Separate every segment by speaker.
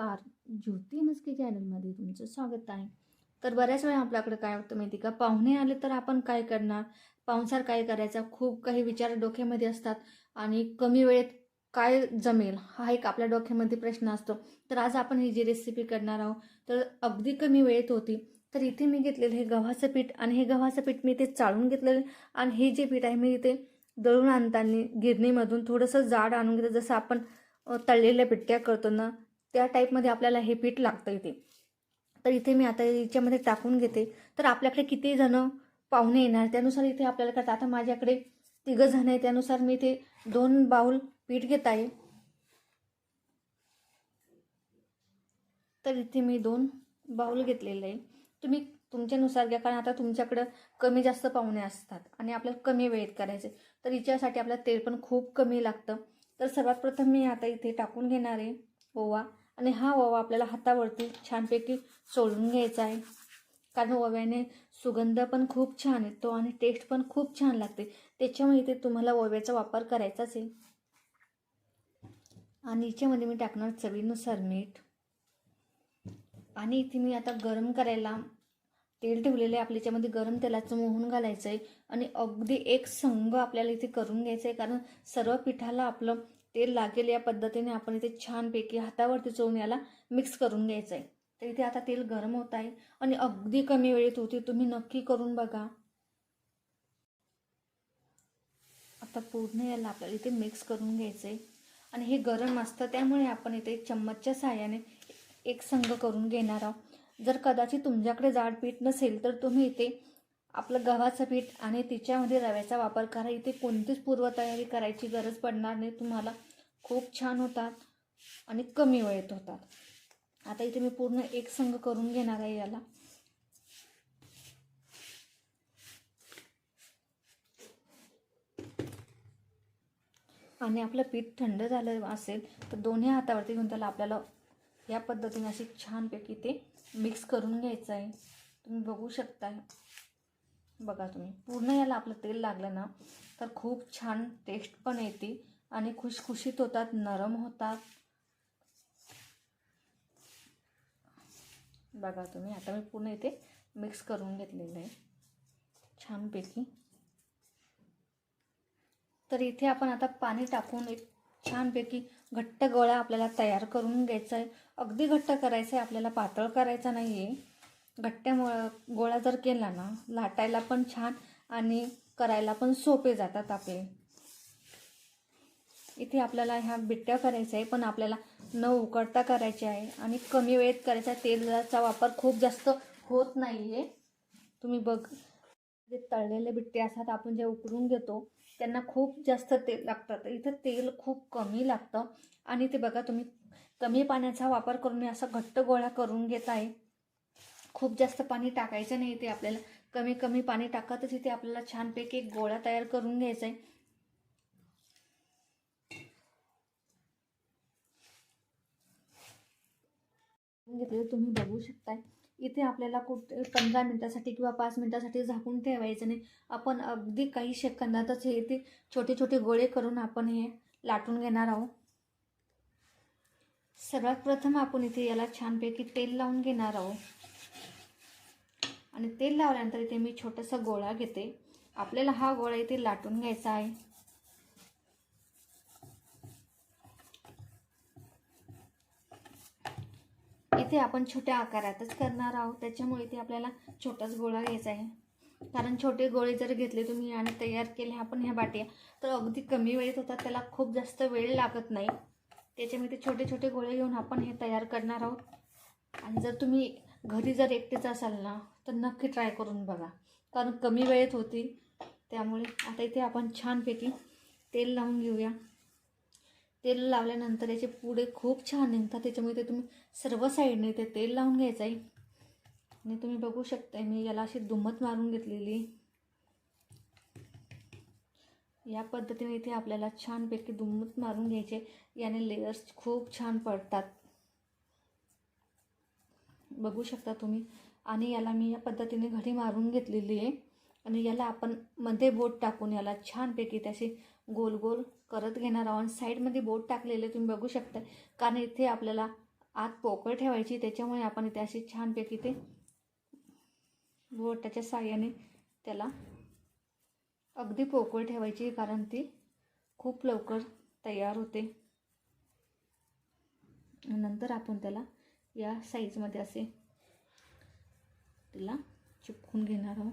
Speaker 1: नमस्कार. ज्योती मस्के चॅनलमध्ये तुमचं स्वागत आहे. तर बऱ्याच वेळा आपल्याकडे काय होतं माहिती का? पाहुणे आले तर आपण काय करणार? पाहुणसार काय करायचा? खूप काही विचार डोक्यामध्ये असतात आणि कमी वेळेत काय जमेल? हा एक आपल्या डोक्यामध्ये प्रश्न असतो. तर आज आपण ही जी रेसिपी करणार आहोत तर अगदी कमी वेळेत होती. तर इथे मी घेतलेलं हे गव्हाचं पीठ आणि हे गव्हाचं पीठ मी इथे चाळून घेतलेलं आणि हे जे पीठ आहे मी इथे दळून आणताना गिरणीमधून थोडंसं जाड आणून घेतलं. जसं आपण तळलेल्या पिट्ट्या करतो ना त्या टाईपमध्ये आपल्याला हे पीठ लागतं इथे तर इथे मी आता याच्यामध्ये टाकून घेते. तर आपल्याकडे किती जणं पाहुणे येणार त्यानुसार इथे आपल्याला करता. आता माझ्याकडे तिघं जण आहे त्यानुसार मी इथे दोन बाऊल पीठ घेत आहे. तर इथे मी दोन बाऊल घेतलेले आहे. तुम्ही तुमच्यानुसार घ्या कारण आता तुमच्याकडं कमी जास्त पाहुणे असतात आणि आपल्याला कमी वेळेत करायचे. तर हिच्यासाठी आपल्याला तेल पण खूप कमी लागतं. तर सर्वात प्रथम मी आता इथे टाकून घेणार आहे ओवा. आणि हा ओवा आपल्याला हातावरती छानपैकी सोडून घ्यायचा आहे. कारण ओव्याने सुगंध पण खूप छान येतो आणि टेस्ट पण खूप छान लागते. त्याच्यामुळे इथे तुम्हाला ओव्याचा वापर करायचाच आहे आणि याच्यामध्ये मी टाकणार चवीनुसार मीठ. आणि इथे मी आता गरम करायला तेल ठेवलेलं आहे. आपल्या याच्यामध्ये गरम तेलाचं मोहन घालायचं आहे आणि अगदी एक संघ आपल्याला इथे करून घ्यायचं आहे कारण सर्व पिठाला आपलं तेल लागेल या पद्धतीने आपण इथे छानपैकी हातावरती चोळून याला मिक्स करून घ्यायचं आहे तर इथे आता तेल गरम होत आहे आणि अगदी कमी वेळेत होती तुम्ही नक्की करून बघा. आता पूर्ण याला आपल्याला इथे मिक्स करून घ्यायचं आहे आणि हे गरम असतं त्यामुळे आपण इथे चम्मचच्या सहाय्याने एक संघ करून घेणार आहोत. जर कदाचित तुमच्याकडे जाड पीठ नसेल तर तुम्ही इथे आपलं गव्हाचं पीठ आणि तिच्यामध्ये रव्याचा वापर करा. इथे कोणतीच पूर्वतयारी करायची गरज पडणार नाही. तुम्हाला खूप छान होतात आणि कमी वेळेत होतात. आता इथे मी पूर्ण एक संघ करून घेणार आहे याला. आणि आपलं पीठ थंड झालं असेल तर दोन्ही हातावरती घेऊन त्याला आपल्याला या पद्धतीने अशी छानपैकी ते मिक्स करून घ्यायचं आहे. तुम्ही बघू शकता बघा तुम्ही पूर्ण याला आपलं तेल लागलं ना तर खूप छान टेस्ट पण येते आणि खुशखुशीत होतात नरम होतात. बघा तुम्ही आता मी पूर्ण इथे मिक्स करून घेतलेलं आहे. छानपैकी. तर इथे आपण आता पाणी टाकून एक छानपैकी घट्ट गोळा आपल्याला तयार करून घ्यायचा आहे. अगदी घट्ट करायचं आहे आपल्याला पातळ करायचा नाही आहे घट्ट्यामुळं मो- गोळा जर केला ना लाटायला पण छान आणि करायला पण सोपे जातात आपले. इथे आपल्याला ह्या बिट्ट्या करायच्या आहे पण आपल्याला न उकडता करायचे आहे आणि कमी वेळेत करायचा तेलाचा वापर खूप जास्त होत नाही आहे तुम्ही बघ जे तळलेले बिट्टे असतात आपण जे उकडून घेतो त्यांना खूप जास्त तेल लागतात. इथं तेल खूप कमी लागतं. आणि ते बघा तुम्ही कमी पाण्याचा वापर करून मी घट्ट गोळा करून घेत आहे खूप जास्त पाणी टाकायचं नाही इथे आपल्याला. कमी कमी पाणी टाकतच इथे आपल्याला छानपैकी एक गोळा तयार करून घ्यायचा आहे. घेतलेलं तुम्ही बघू शकताय. इथे आपल्याला कुठे पंधरा मिनटासाठी किंवा पाच मिनटासाठी झाकून ठेवायचं नाही. आपण अगदी काही सेकंदातच हे इथे छोटे छोटे गोळे करून आपण हे लाटून घेणार आहोत. सर्वात प्रथम आपण इथे याला छानपैकी तेल लावून घेणार आहोत. आणि तेल लावल्यानंतर इथे मी छोटासा गोळा घेते. आपल्याला हा गोळा इथे लाटून घ्यायचा आहे. इथे आपण छोट्या आकारातच करणार आहोत. त्याच्यामुळे इथे आपल्याला छोटाच गोळा घ्यायचा आहे. कारण छोटे गोळे जर घेतले तुम्ही आणि तयार केले आपण ह्या बाट्या तर अगदी कमी वेळेत होतात. त्याला खूप जास्त वेळ लागत नाही. त्याच्यामुळे ते छोटे छोटे गोळे घेऊन आपण हे तयार करणार आहोत. आणि जर तुम्ही घरी जर एकटेच असाल ना तर नक्की ट्राय करून बघा. कारण कमी वेळेत होतील त्यामुळे आता इथे आपण छानपैकी तेल लावून घेऊया. तेल लावल्यानंतर याचे पुढे खूप छान निघतात त्याच्यामुळे ते तुम्ही सर्व साईडने ते तेल लावून घ्यायचं आहे. आणि तुम्ही बघू शकताय मी याला अशी दुमत मारून घेतलेली. या पद्धतीने इथे आपल्याला छानपैकी दुमत मारून घ्यायचे. याने लेयर्स खूप छान पडतात. बघू शकता तुम्ही. आणि याला मी या पद्धतीने घडी मारून घेतलेली आहे. आणि याला आपण मध्ये बोट टाकून याला छानपैकी त्याशी गोल गोल करत घेणार आहोत. आणि साईडमध्ये बोट टाकलेले तुम्ही बघू शकता कारण इथे आपल्याला आत पोकळ ठेवायची त्याच्यामुळे आपण इथे अशी छानपैकी ते बोटाच्या साह्याने त्याला अगदी पोकळ ठेवायची कारण ती खूप लवकर तयार होते. नंतर आपण त्याला या साईजमध्ये असे. तिला चिपकून घेणार आहोत.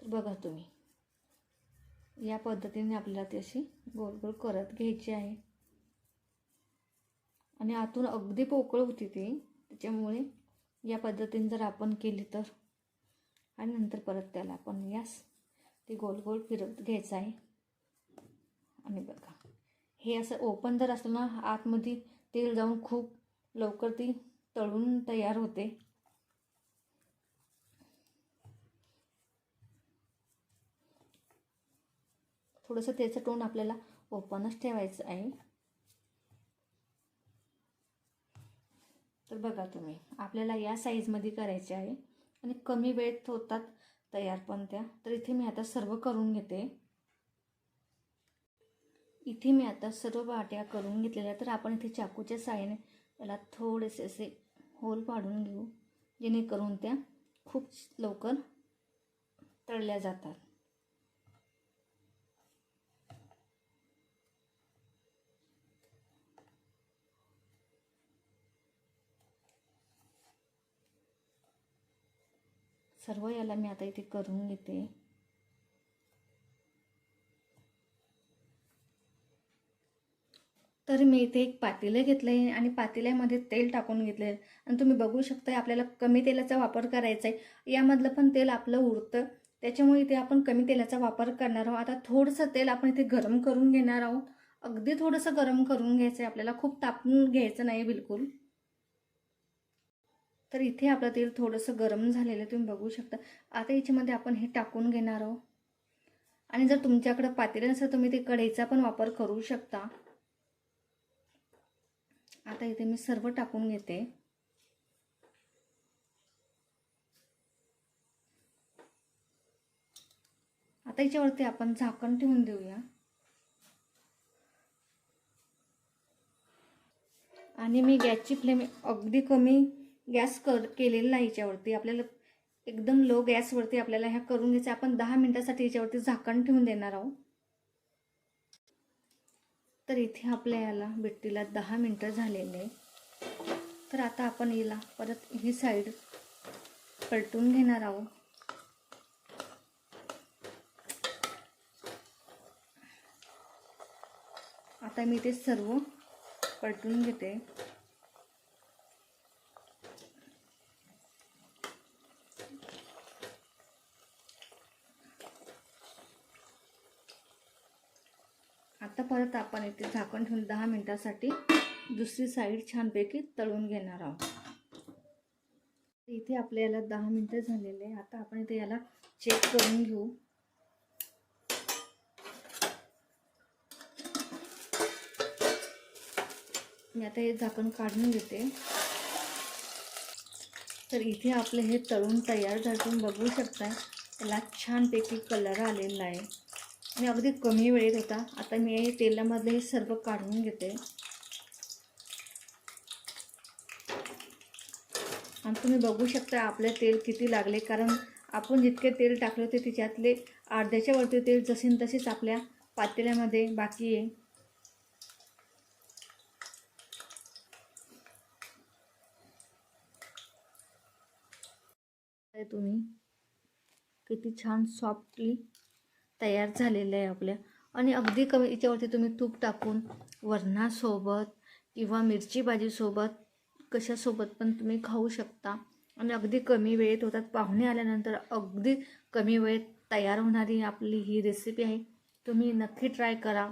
Speaker 1: तर बघा तुम्ही. या पद्धतीने आपल्याला ती अशी गोल गोल करत घ्यायची आहे. आणि आतून अगदी पोकळ होती ती. त्याच्यामुळे या पद्धतीने जर आपण केली तर. आणि नंतर परत त्याला आपण यास ती गोल गोल फिरत घ्यायचं आहे. आणि बघा. हे असं ओपन जर असलं ना आतमध्ये तेल जाऊन खूप लवकर ती तळून तयार होते. थोडंसं त्याचं तोंड आपल्याला ओपनच ठेवायचं आहे. तर बघा तुम्ही आपल्याला या साईजमध्ये करायचे आहे. आणि कमी वेळेत होतात तयार पण त्या. तर इथे मी आता सर्व करून घेते. इथे मी आता सर्व वाट्या करून घेतलेल्या. तर आपण इथे चाकूच्या साहाय्याने त्याला थोडेसे असे होल पाडून घेऊ जेणेकरून त्या खूप लवकर तळल्या जातात. सर्व याला मी आता इथे करून घेते. तर मी इथे एक पातेलं घेतलं आहे आणि पातेल्यामध्ये तेल टाकून घेतलं आहे आणि तुम्ही बघू शकता आपल्याला कमी तेलाचा वापर करायचा आहे यामधलं पण तेल आपलं उरतं. त्याच्यामुळे इथे आपण कमी तेलाचा वापर करणार आहोत. आता थोडंसं तेल आपण इथे गरम करून घेणार आहोत. अगदी थोडंसं गरम करून घ्यायचं आहे आपल्याला खूप तापून घ्यायचं नाही बिलकुल. तर इथे आपलं तेल थोडंसं गरम झालेलं तुम्ही बघू शकता. आता याच्यामध्ये आपण हे टाकून घेणार आहोत. आणि जर तुमच्याकडं पातेलं नसेल तुम्ही ते कढईचा पण वापर करू शकता. आता इथे मी सर्व टाकून घेते. आता याच्यावरती आपण झाकण ठेवून देऊया. आणि मी गॅसची फ्लेम अगदी कमी गॅस कर केलेला नाही याच्यावरती. आपल्याला एकदम लो गॅसवरती आपल्याला ह्या करून घ्यायचं आपण दहा मिनटासाठी याच्यावरती झाकण ठेवून देणार आहोत. तर इथे आपल्या याला बिट्टीला दहा मिनटं झालेले तर आता आपण हिला परत ही साईड पलटून घेणार आहोत. आता मी ते सर्व पलटून घेते. त्यानंतर आपण इथे झाकण ठेवून दहा मिनटासाठी दुसरी साईड छानपैकी तळून घेणार आहोत. इथे आपल्याला दहा मिनटं झालेले आता आपण इथे याला चेक करून घेऊ. मी आता हे झाकण काढून घेते. तर इथे आपले हे तळून तयार झालं. तुम्ही बघू शकता त्याला छानपैकी कलर आलेला आहे. मी अगदी कमी वेळेत होता. आता मी तेलामध्ये हे सर्व काढून घेते. आणि तुम्ही बघू शकता आपले तेल किती लागले. कारण आपण जितके तेल टाकले होते तिच्यातले अर्ध्याच्या वरती तेल जसेन तसेच आपल्या पातेल्यामध्ये बाकी आहे. तुम्ही. किती छान सॉफ्टली तयार झालेलं आहे आपल्या आणि अगदी कमी याच्यावरती तुम्ही तूप टाकून वरणासोबत किंवा मिरची भाजीसोबत कशासोबत पण तुम्ही खाऊ शकता. आणि अगदी कमी वेळेत होतात. पाहुणे आल्यानंतर अगदी कमी वेळेत तयार होणारी आपली ही रेसिपी आहे. तुम्ही नक्की ट्राय करा.